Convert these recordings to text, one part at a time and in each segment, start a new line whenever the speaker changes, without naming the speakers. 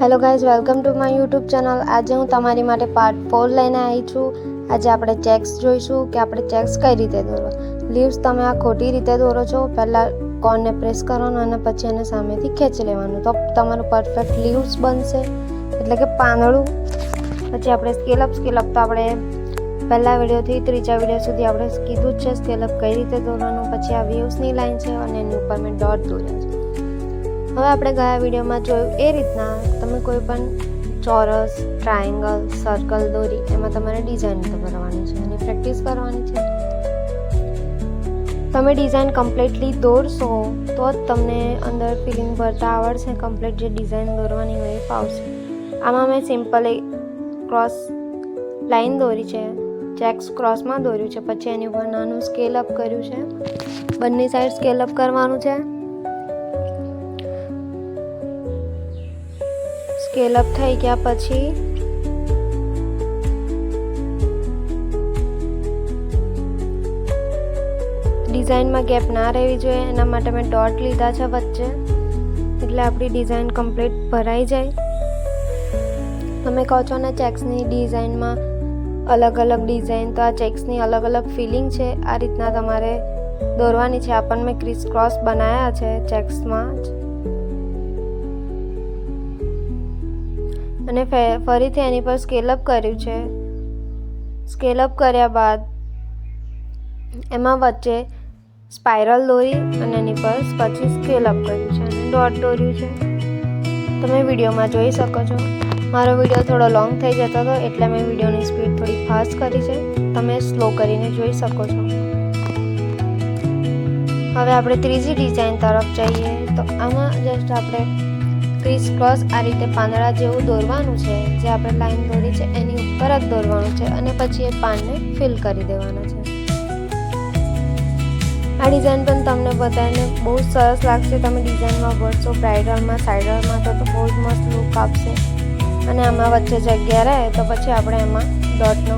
Hello guys welcome to my YouTube channel આજે હું તમારી માટે પાર્ટ ફોર લઈને આવી છું. આજે આપણે ચેક્સ જોઈશું કે આપણે ચેક્સ કઈ રીતે દોરવા લીવ્સ તમે આ ખોટી રીતે દોરો છો. પહેલાં કોર્નને પ્રેસ કરવાનો અને પછી એને સામેથી ખેંચી લેવાનું. તો તમારું પરફેક્ટ લીવ્સ બનશે. એટલે કે પાંદડું. પછી આપણે સ્કેલ અપ સ્કેલ અપ તો આપણે પહેલા વિડીયોથી ત્રીજા વીડિયો સુધી આપણે કીધું જ છે સ્કેલ કઈ રીતે દોરવાનું. પછી આ વ્યૂઝની લાઈન છે અને એની ઉપર મેં ડોટ દોર્યા છે. હવે આપણે ગયા વિડીયોમાં જોયું એ રીતના તમે કોઈ પણ ચોરસ ટ્રાયેંગલ સર્કલ દોરી, એમાં તમારે ડિઝાઇન કરવાની છે અને પ્રેક્ટિસ કરવાની છે. તમે ડિઝાઇન કમ્પ્લીટલી દોરશો તો જ તમને અંદર ફિલિંગ ભરતા આવડશે કમ્પ્લીટ જે ડિઝાઇન દોરવાની હોય એ ફાવશે. આમાં મેં સિમ્પલ એક ક્રોસ લાઈન દોરી છે ચેક્સ ક્રોસમાં દોર્યું છે, પછી એની ઉપર નાનું સ્કેલ અપ કર્યું છે. બંને સાઈડ સ્કેલ અપ કરવાનું છે. સ્કેલ અપ થઈ ગયા પછી ડિઝાઇનમાં ગેપ ના રહેવી જોઈએ. એના માટે મેં ડોટ લીધા છે વચ્ચે. એટલે આપણી ડિઝાઇન કમ્પ્લીટ ભરાઈ જાય. તમે કહો છો ને ચેક્સની ડિઝાઇનમાં અલગ અલગ ડિઝાઇન, તો આ ચેક્સની અલગ અલગ ફિલિંગ છે. આ રીતના તમારે દોરવાની છે. આપણને ક્રિસ ક્રોસ બનાવ્યા છે ચેક્સમાં અને ફરીથી એની પર સ્કેલ અપ કર્યું છે. સ્કેલ અપ કર્યા બાદ એમાં વચ્ચે સ્પાઇરલ દોરી અને એની પર પછી સ્કેલ અપ કર્યું છે અને ડોટ દોર્યું છે. તમે વિડીયોમાં જોઈ શકો છો. મારો વીડિયો થોડો લોંગ થઈ જતો હતો એટલે મેં વિડીયોની સ્પીડ થોડી ફાસ્ટ કરી છે. તમે સ્લો કરીને જોઈ શકો છો. હવે આપણે ત્રીજી ડિઝાઇન તરફ જઈએ. તો આમાં જસ્ટ આપણે ક્રિસ ક્રોસ આ રીતે પાંદડા જેવું દોરવાનું છે, જે આપણે લાઈન દોરી છે, એની ઉપર જ દોરવાનું છે અને પછી એ પાનને ફિલ કરી દેવાના છે. આ ડિઝાઇન પણ તમને બધાને બહુ સરસ લાગશે. તમે ડિઝાઇનમાં ભરશો બ્રાઇડલમાં સાઇડરમાં તો બહુ જ મસ્ત લુક આપશે. અને આમાં વચ્ચે જગ્યા રહે તો પછી આપણે એમાં ડોટનો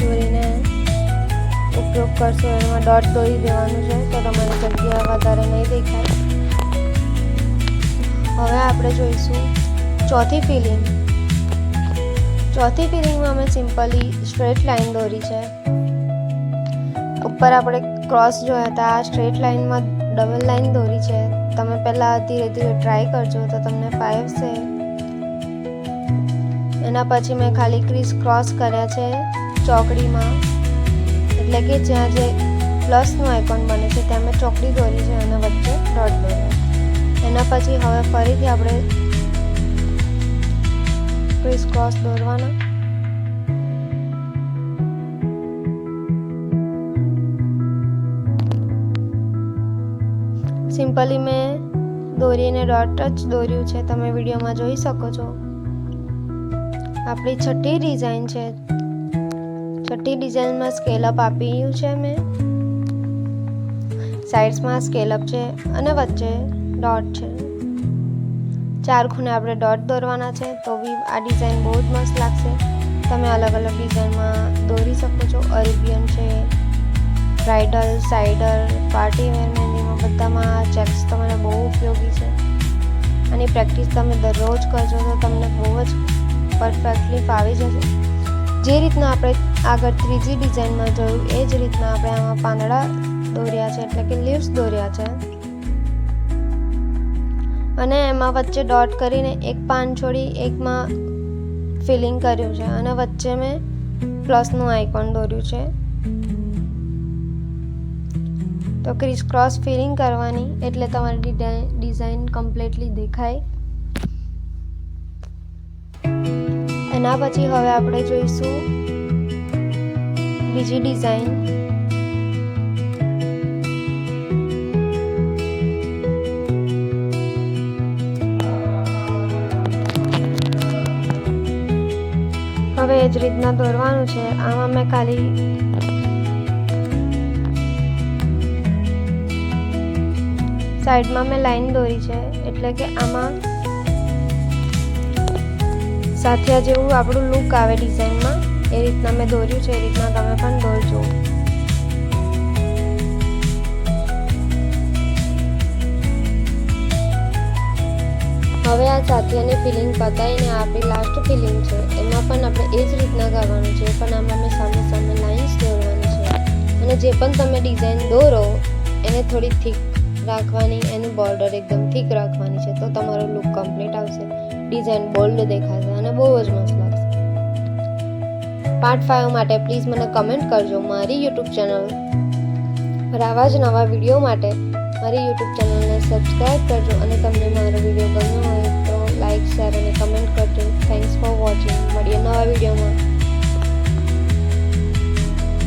દોરીને ઉપયોગ કરશો. એમાં ડોટ દોરી દેવાનું છે તો તમારી જગ્યા વધારે નહીં દેખાય. આપણે જોઈશું ચોથી ફિલિંગ. ચોથી ફિલિંગમાં અમે સિમ્પલી સ્ટ્રેટ લાઈન દોરી છે. ઉપર આપણે ક્રોસ જોયા હતા, આ સ્ટ્રેટ લાઈનમાં ડબલ લાઈન દોરી છે. તમે પહેલાં ધીરે ધીરે ટ્રાય કરજો તો તમને ફાવશે એના પછી મેં ખાલી ક્રીસ ક્રોસ કર્યા છે ચોકડીમાં. એટલે કે જ્યાં જે પ્લસનું આઇકોન બને છે, ત્યાં મેં ચોકડી દોરી છે અને વચ્ચે ડોટ દોર્યો એના પછી હવે ફરીથી આપણે ક્રિસ ક્રોસ દોરવાના. સિમ્પલી મેં દોરીને ડોટ જ દોર્યું છે. તમે વિડીયોમાં જોઈ શકો છો. આપણી છઠ્ઠી ડિઝાઇન છે. છઠ્ઠી ડિઝાઇનમાં સ્કેલ અપ આપ્યું છે મેં. સાઇડ્સમાં સ્કેલ છે અને વચ્ચે ડોટ છે. ચાર ખૂણે આપણે ડોટ દોરવાના છે, તો બી આ ડિઝાઇન બહુ જ મસ્ત લાગશે. તમે અલગ અલગ ડિઝાઇનમાં દોરી શકો છો. અરેબિયન છે બ્રાઇડલ સાઇડર પાર્ટી વેર મહેંદીમાં બધામાં ચેક્સ તમને બહુ ઉપયોગી છે. આની પ્રેક્ટિસ તમે દરરોજ કરજો તો તમને બહુ જ પરફેક્ટલી ફાવી જશે. જે રીતના આપણે આગળ ત્રીજી ડિઝાઇનમાં જોયું, એ જ રીતના આપણે આમાં પાંદડા દોર્યા છે, એટલે કે લીવ્સ દોર્યા છે. અને એમાં વચ્ચે ડોટ કરીને એક પાન છોડી એકમાં ફિલિંગ કર્યું છે અને વચ્ચે મેં પ્લસનું આઇકોન દોર્યું છે. તો ક્રિસ ક્રોસ ફિલિંગ કરવાની એટલે તમારી ડિઝાઇન કમ્પ્લીટલી દેખાય. એના પછી હવે આપણે જોઈશું બીજી ડિઝાઇન હવે એ જ રીતના દોરવાનું છે. આમાં મેં ખાલી સાઈડમાં મેં લાઈન દોરી છે. એટલે કે આમાં સાથિયા જેવું આપણું લુક આવે ડિઝાઇનમાં એ રીતના મેં દોર્યું છે. એ રીતના તમે પણ દોરજો. હવે આ સાથિયાની ફિલિંગ પતાવીને આપણી લાસ્ટ ફિલિંગ છે. એમાં પણ આપણે એ જ રીતના ગાવાનું છે, પણ આમાં મેં સામે સામે લાઇન્સ દોરવાની છે. અને જે પણ તમે ડિઝાઇન દોરો, એને થોડી થીક રાખવાની, એનું બોર્ડર એકદમ થીક રાખવાની છે, તો તમારો લુક કમ્પ્લીટ આવશે. ડિઝાઇન બોલ્ડ દેખાશે અને બહુ જ મસ્ત લાગશે. પાર્ટ ફાઇવ માટે પ્લીઝ મને કમેન્ટ કરજો મારી યુટ્યુબ ચેનલ પર આવા જ નવા વીડિયો માટે. મારી યુટ્યુબ ચેનલને સબસ્ક્રાઈબ કરજો અને તમને મારો વીડિયો ગમ્યો હોય તો લાઇક શેર અને કમેન્ટ કરજો. થેન્ક્સ ફોર વોચિંગ મળીએ નવા વિડીયોમાં